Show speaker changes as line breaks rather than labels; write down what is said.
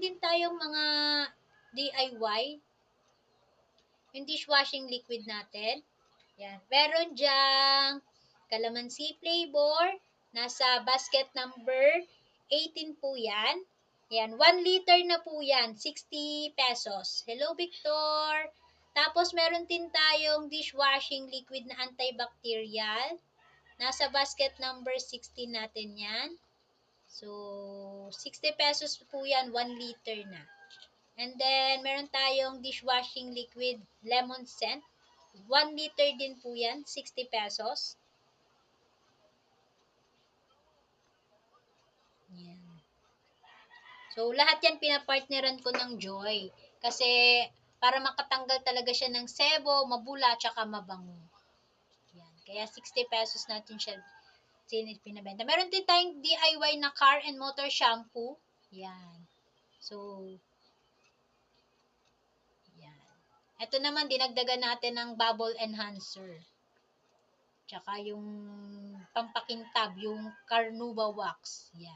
din tayong mga DIY. Yung dishwashing liquid natin. Yan. Meron dyang calamansi flavor. Nasa basket number 18 po yan. Yan. 1 liter na po yan. 60 pesos. Hello, Victor. Tapos, meron din tayong dishwashing liquid na antibacterial. Nasa basket number 16 natin yan. So, 60 pesos po yan, 1 liter na. And then, meron tayong dishwashing liquid lemon scent. 1 liter din po yan, 60 pesos. Yan. So, lahat yan pinapartneran ko ng Joy. Kasi, para makatanggal talaga siya ng sebo, mabula, tsaka mabango. Yan. Kaya 60 pesos natin siya sinit pinabenta. Meron din tayong DIY na car and motor shampoo. Yan. So, yan. Ito naman, dinagdagan natin ng bubble enhancer. Tsaka yung pampakintab, yung Carnauba wax. Yan.